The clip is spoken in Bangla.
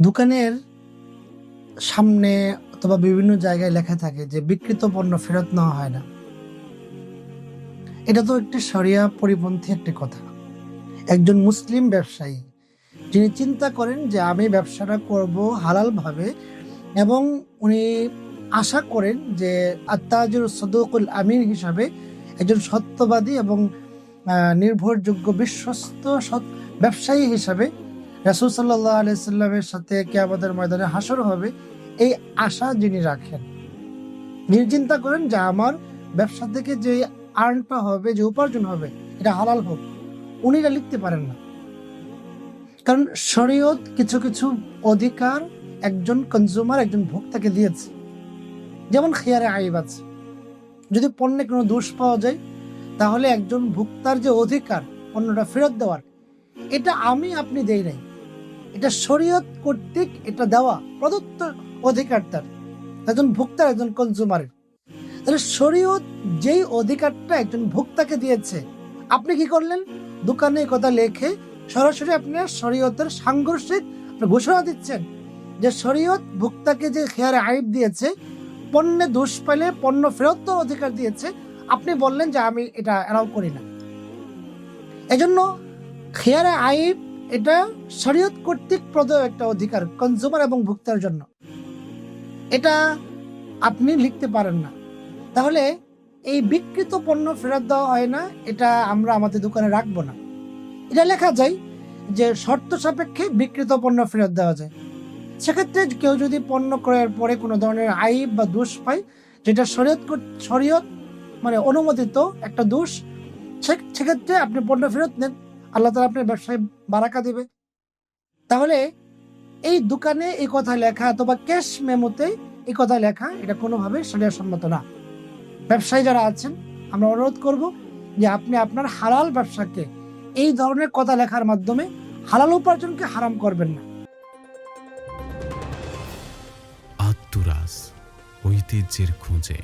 দোকানের সামনে অথবা বিভিন্ন জায়গায় লেখা থাকে যে বিকৃত পণ্য ফেরত নেওয়া হয় না। এটা তো একটি সরিয়া পরিপন্থী একটি কথা। একজন মুসলিম ব্যবসায়ী, যিনি চিন্তা করেন যে আমি ব্যবসাটা করব হালালভাবে এবং উনি আশা করেন যে আত্মাজুর সদুকুল আমিন হিসাবে একজন সত্যবাদী এবং নির্ভরযোগ্য বিশ্বস্ত সৎ ব্যবসায়ী হিসাবে রাসুল সাল্লাহ আলাইসাল্লামের সাথে কে আমাদের ময়দানে হাসর হবে, এই আশা যিনি রাখেন। যিনি চিন্তা করেন যে আমার ব্যবসা থেকে যে আর্নটা হবে, যে উপার্জন হবে, এটা হালাল হোক। উনি এটা লিখতে পারেন না। কারণ শরীয়ত কিছু কিছু অধিকার একজন কনজিউমার একজন ভোক্তাকে দিয়েছে। যেমন খেয়ারে আইব আছে। যদি পণ্যে কোনো দোষ পাওয়া যায়, তাহলে একজন ভোক্তার যে অধিকার, পণ্যটা ফেরত দেওয়ার, এটা আমি, আপনি দেই নাই। এটা শরীয়ত কর্তৃক এটা দেওয়া প্রদত্ত অধিকার তার। একজন ভোক্তার, একজন কনজিউমারের তাহলে শরীয়ত যেই অধিকারটা একজন ভোক্তাকে দিয়েছে, আপনি কি করলেন? দোকানে কথা লেখে সরাসরি আপনি শরীয়তের সাংঘর্ষিক ঘোষণা দিচ্ছেন যে শরীয়ত ভোক্তাকে যে খেয়ারে আইব দিয়েছে, পণ্যে দোষ পেলে পণ্য ফেরত অধিকার দিয়েছে, আপনি বললেন যে আমি এটা অ্যালাউ করি না। এজন্য খেয়ারে আইব এটা শরীয়ত কর্তৃক প্রদত্ত একটা অধিকার কনজিউমার এবং ভোক্তার জন্য। এটা আপনি লিখতে পারেন না। তাহলে এই বিকৃত পণ্য ফেরত দেওয়া হয় না, এটা আমরা আমাদের দোকানে রাখব না। এটা লেখা যায় যে শর্ত সাপেক্ষে বিকৃত পণ্য ফেরত দেওয়া যায়। সেক্ষেত্রে কেউ যদি পণ্য ক্রয়ের পরে কোনো ধরনের আইব বা দোষ পায়, যেটা শরীয়ত শরীয়ত মানে অনুমোদিত একটা দোষ সেক্ষেত্রে আপনি পণ্য ফেরত নেন। আল্লাহ তালা আপনার ব্যবসায় বারাকা দেবে। তাহলে এই দোকানে এই কথা লেখা অথবা ক্যাশ মেমোতে এই কথা লেখা, এটা কোনোভাবে সম্মত না। ব্যবসায়ী যারা আছেন, আমরা অনুরোধ করব যে আপনি আপনার হালাল ব্যবসাকে এই ধরনের কথা লেখার মাধ্যমে হালাল উপার্জনকে হারাম করবেন না। আত্মরাস ঐতিহ্যের খোঁজে।